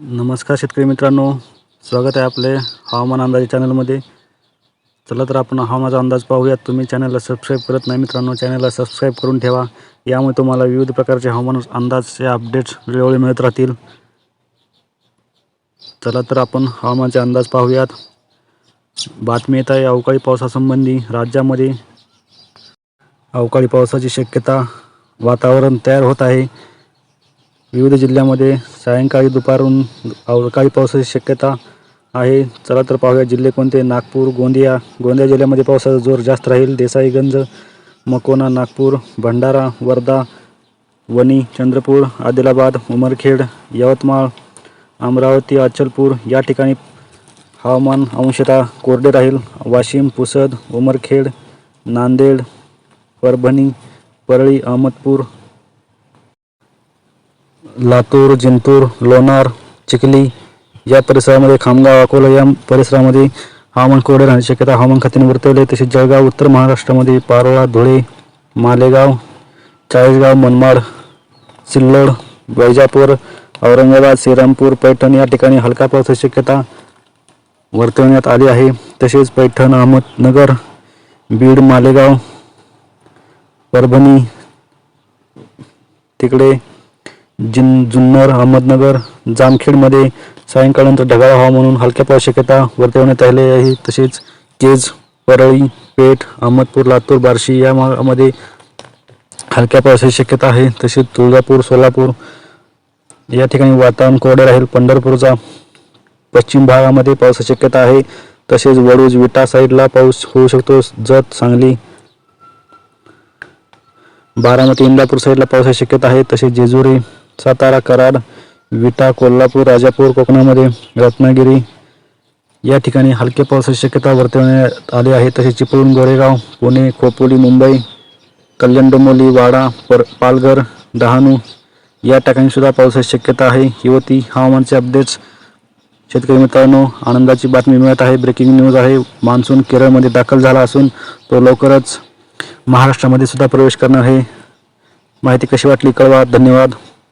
नमस्कार शेतकरी मित्रांनो स्वागत आहे आपले हवामान अंदाजे चॅनलमध्ये. चला तर आपण हवामानाचा अंदाज पाहूयात. तुम्ही चॅनलला सबस्क्राईब करत नाही मित्रांनो चॅनलला सबस्क्राईब करून ठेवा. यामुळे तुम्हाला विविध प्रकारचे हवामान अंदाजचे अपडेट्स वेळोवेळी मिळत राहतील. चला तर आपण हवामानाचे अंदाज पाहूयात. बातमी येत आहे अवकाळी पावसासंबंधी. राज्यामध्ये अवकाळी पावसाची शक्यता वातावरण तयार होत आहे. विविध जिल्ह्यामध्ये सायंकाळी दुपारून अवकाळी पावसाची शक्यता आहे. चला तर पाहूया जिल्हे कोणते? नागपूर गोंदिया. गोंदिया जिल्ह्यामध्ये पावसाचा जोर जास्त राहील. देसाईगंज मकोना नागपूर भंडारा वर्धा वणी चंद्रपूर आदिलाबाद उमरखेड यवतमाळ अमरावती अचलपूर या ठिकाणी हवामान अंशतः कोरडे राहील. वाशिम पुसद उमरखेड नांदेड परभणी परळी अहमदपूर लातूर जिंतूर लोणार चिखली या परिसरामध्ये खामगाव अकोला या परिसरामध्ये हवामान कोरडे राहण्याची शक्यता हवामान खात्याने वर्तवले तसेच जळगाव उत्तर महाराष्ट्रामध्ये पारोळा धुळे मालेगाव चाळीसगाव मनमाड सिल्लोड वैजापूर औरंगाबाद श्रीरामपूर पैठण या ठिकाणी हलका पावसाची शक्यता वर्तवण्यात आली आहे. तसेच पैठण अहमदनगर बीड मालेगाव परभणी तिकडे जिन जुन्नर अहमदनगर जामखेडमध्ये सायंकाळनंतर ढगाळ हवा म्हणून हलक्या पाऊस शक्यता वर्तवण्यात आली आहे. तसेच केज परळी पेठ अहमदपूर लातूर बार्शी या मध्ये हलक्या पावसाची शक्यता आहे. तसेच तुळजापूर सोलापूर या ठिकाणी वातावरण कोरडे राहील. पंढरपूरचा पश्चिम भागामध्ये पावसाची शक्यता आहे. तसेच वडूज विटा साईडला पाऊस होऊ शकतो. जत सांगली बारामती इंदापूर साईडला पावसाची शक्यता आहे. तसेच जेजुरी सातारा कराड विटा कोल्हापूर राजापूर कोकणामध्ये रत्नागिरी या ठिकाणी हलके पावसाची शक्यता वर्तवण्यात आली आहे. तसेच चिपळूण गोरेगाव पुणे खोपोली मुंबई कल्याण डोंबोली वाडा पर पालघर डहाणू या ठिकाणीसुद्धा पावसाची शक्यता आहे. ही होती हवामानचे अपडेट्स. शेतकरी मित्रांनो आनंदाची बातमी मिळत आहे. ब्रेकिंग न्यूज आहे. मान्सून केरळमध्ये दाखल झाला असून तो लवकरच महाराष्ट्रामध्ये सुद्धा प्रवेश करणार आहे. माहिती कशी वाटली? कळवा. धन्यवाद.